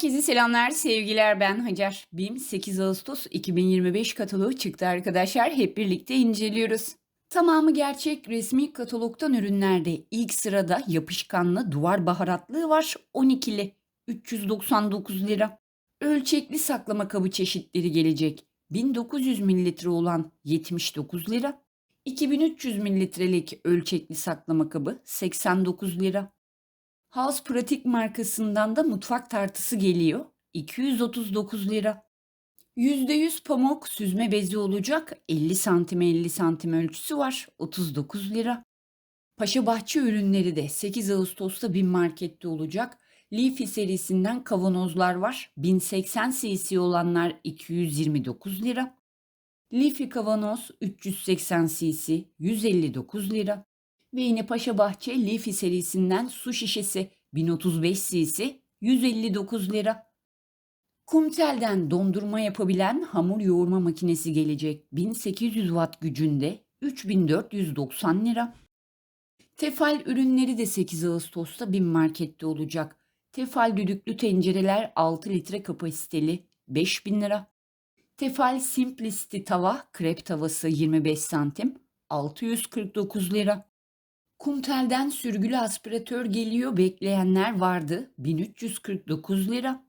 Herkese selamlar, sevgiler. Ben Hacer. BİM 8 Ağustos 2025 kataloğu çıktı arkadaşlar. Hep birlikte inceliyoruz. Tamamı gerçek resmi katalogdan ürünlerde ilk sırada yapışkanlı duvar baharatlığı var 12'li 399 lira. Ölçekli saklama kabı çeşitleri gelecek 1900 mililitre olan 79 lira. 2300 mililitrelik ölçekli saklama kabı 89 lira. House Pratik markasından da mutfak tartısı geliyor. 239 lira. %100 pamuk süzme bezi olacak. 50 santim 50 santim ölçüsü var. 39 lira. Paşa Bahçe ürünleri de 8 Ağustos'ta bin markette olacak. Leafy serisinden kavanozlar var. 1080 cc olanlar 229 lira. Leafy kavanoz 380 cc 159 lira. Ve Paşa Bahçe Leafy serisinden su şişesi 1035 cc 159 lira. Kumtel'den dondurma yapabilen hamur yoğurma makinesi gelecek 1800 watt gücünde 3490 lira. Tefal ürünleri de 8 Ağustos'ta bin markette olacak. Tefal düdüklü tencereler 6 litre kapasiteli 5000 lira. Tefal Simplicity tava krep tavası 25 santim 649 lira. Kumtel'den sürgülü aspiratör geliyor bekleyenler vardı 1349 lira.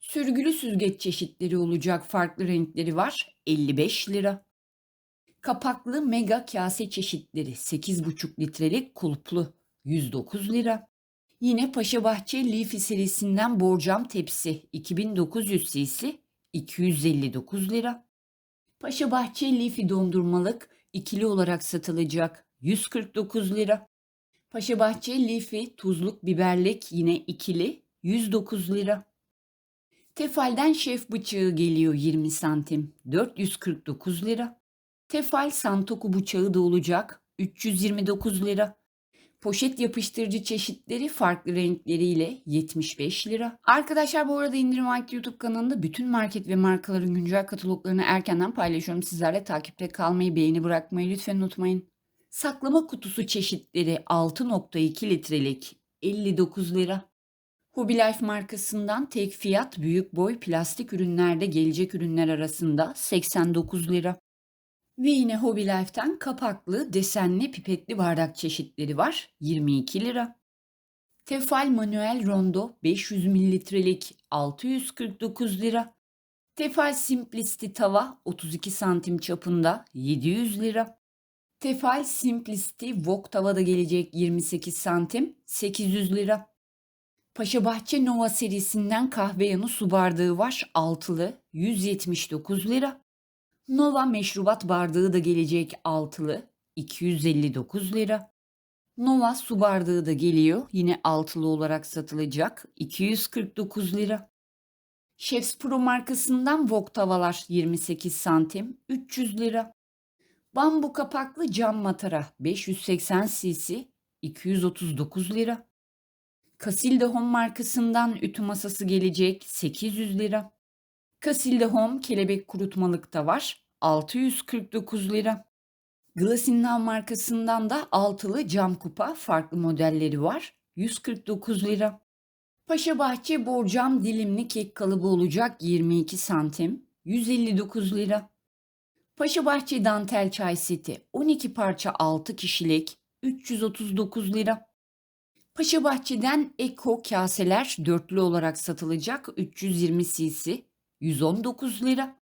Sürgülü süzgeç çeşitleri olacak farklı renkleri var 55 lira. Kapaklı mega kase çeşitleri 8,5 litrelik kulplu 109 lira. Yine Paşabahçe Leafy serisinden borcam tepsi 2900 cc 259 lira. Paşabahçe Leafy dondurmalık ikili olarak satılacak 149 lira. Paşabahçe Leafy tuzluk biberlik yine ikili 109 lira. Tefal'den şef bıçağı geliyor 20 santim 449 lira. Tefal Santoku bıçağı da olacak 329 lira. Poşet yapıştırıcı çeşitleri farklı renkleriyle 75 lira. Arkadaşlar bu arada İndirim Vakti YouTube kanalında bütün market ve markaların güncel kataloglarını erkenden paylaşıyorum. Sizlerle takipte kalmayı, beğeni bırakmayı lütfen unutmayın. Saklama kutusu çeşitleri 6.2 litrelik 59 lira. Hubilife markasından tek fiyat büyük boy plastik ürünlerde gelecek ürünler arasında 89 lira. Ve yine Hobilife'ten kapaklı desenli pipetli bardak çeşitleri var 22 lira. Tefal manuel rondo 500 mililitrelik 649 lira. Tefal Simplicity tava 32 santim çapında 700 lira. Tefal Simplicity Wok tava da gelecek 28 santim 800 lira. Paşabahçe Nova serisinden kahve yanı su bardağı var altılı 179 lira. Nova meşrubat bardağı da gelecek altılı 259 lira. Nova su bardağı da geliyor yine altılı olarak satılacak 249 lira. Chefs Pro markasından Wok tavalar 28 santim 300 lira. Bambu kapaklı cam matara 580 cc 239 lira. Casilda Home markasından ütü masası gelecek 800 lira. Casilda Home kelebek kurutmalık da var 649 lira. Glasinlav markasından da altılı cam kupa farklı modelleri var 149 lira. Paşa Bahçe borcam dilimli kek kalıbı olacak 22 santim 159 lira. Paşa Bahçe dantel çay seti 12 parça 6 kişilik 339 lira. Paşa Bahçe'den Eko kaseler dörtlü olarak satılacak 320 cc 119 lira.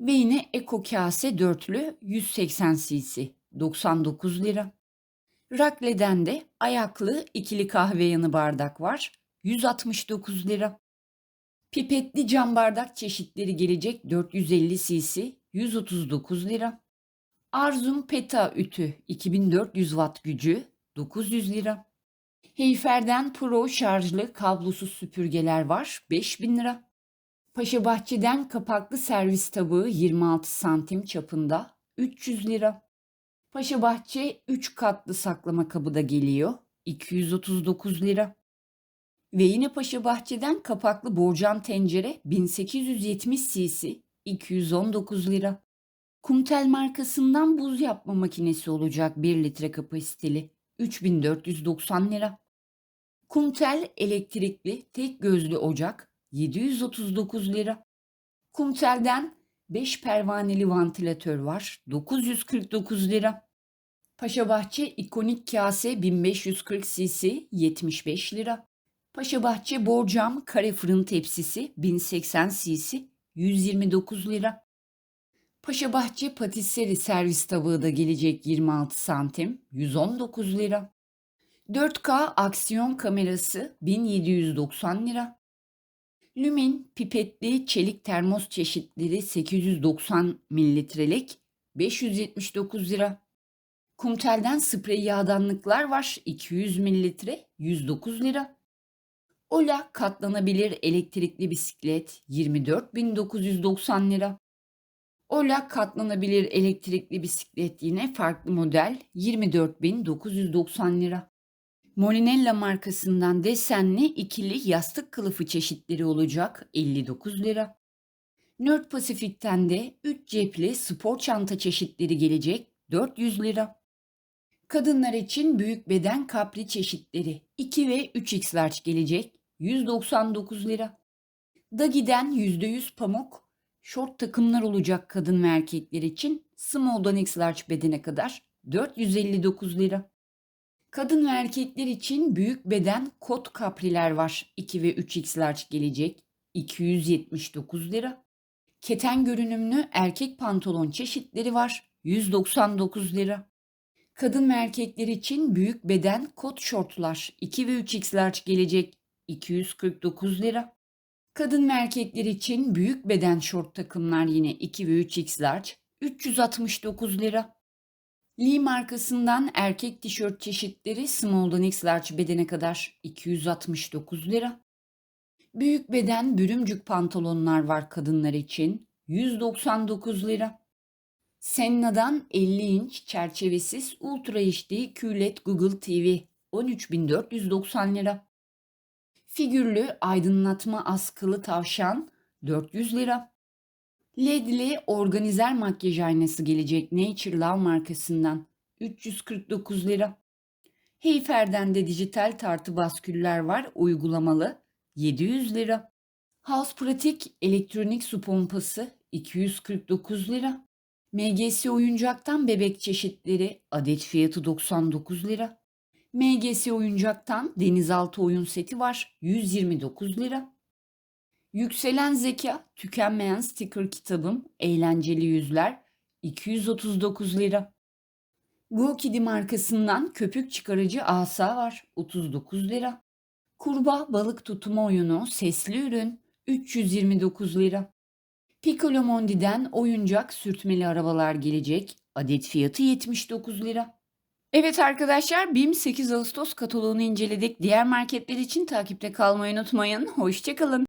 Ve yine Eko kase dörtlü 180 cc 99 lira. Rakle'den de ayaklı ikili kahve yanı bardak var 169 lira. Pipetli cam bardak çeşitleri gelecek 450 cc 139 lira. Arzum Peta ütü 2400 watt gücü 900 lira. Heyfer'den Pro şarjlı kablosuz süpürgeler var 5000 lira. Paşa Bahçe'den kapaklı servis tabağı 26 santim çapında 300 lira. Paşa Bahçe 3 katlı saklama kabı da geliyor 239 lira. Ve yine Paşa Bahçe'den kapaklı borcam tencere 1870 cc 219 lira. Kumtel markasından buz yapma makinesi olacak 1 litre kapasiteli 3490 lira. Kumtel elektrikli tek gözlü ocak 739 lira. Kumtel'den 5 pervaneli vantilatör var 949 lira. Paşabahçe ikonik kase 1540 cc 75 lira. Paşabahçe borcam kare fırın tepsisi 1080 cc 129 lira. Paşabahçe patisserie servis tabağı da gelecek 26 santim 119 lira. 4K aksiyon kamerası 1790 lira. Lumin pipetli çelik termos çeşitleri 890 mililitrelik 579 lira. Kumtel'den sprey yağdanlıklar var 200 mililitre 109 lira. Ola katlanabilir elektrikli bisiklet 24.990 lira. Ola katlanabilir elektrikli bisiklet yine farklı model 24.990 lira. Molinella markasından desenli ikili yastık kılıfı çeşitleri olacak 59 lira. Nerd Pasifik'ten de 3 cepli spor çanta çeşitleri gelecek 400 lira. Kadınlar için büyük beden kapri çeşitleri 2 ve 3x large gelecek 199 lira. Dagi'den %100 pamuk şort takımlar olacak kadın ve erkekler için small'dan x large bedene kadar 459 lira. Kadın ve erkekler için büyük beden kot kapriler var. 2 ve 3x large gelecek. 279 lira. Keten görünümlü erkek pantolon çeşitleri var. 199 lira. Kadın ve erkekler için büyük beden kot şortlar 2 ve 3x large gelecek. 249 lira. Kadın ve erkekler için büyük beden şort takımlar yine 2 ve 3x large 369 lira. Lee markasından erkek tişört çeşitleri small'dan x large bedene kadar 269 lira. Büyük beden bürümcük pantolonlar var kadınlar için 199 lira. Senna'dan 50 inç çerçevesiz Ultra HD QLED Google TV 13.490 lira. Figürlü aydınlatma askılı tavşan 400 lira. LED'li organizer makyaj aynası gelecek Nature Love markasından 349 lira. Heyfer'den de dijital tartı basküller var uygulamalı 700 lira. House Pratik elektronik su pompası 249 lira. MGS oyuncaktan bebek çeşitleri adet fiyatı 99 lira. MGS oyuncaktan denizaltı oyun seti var 129 lira. Yükselen Zeka, Tükenmeyen Sticker kitabım, Eğlenceli Yüzler, 239 lira. Go Kidi markasından köpük çıkarıcı asa var, 39 lira. Kurbağa balık tutma oyunu, sesli ürün, 329 lira. Piccolo Mondi'den oyuncak sürtmeli arabalar gelecek, adet fiyatı 79 lira. Evet arkadaşlar, BİM 8 Ağustos kataloğunu inceledik. Diğer marketler için takipte kalmayı unutmayın. Hoşçakalın.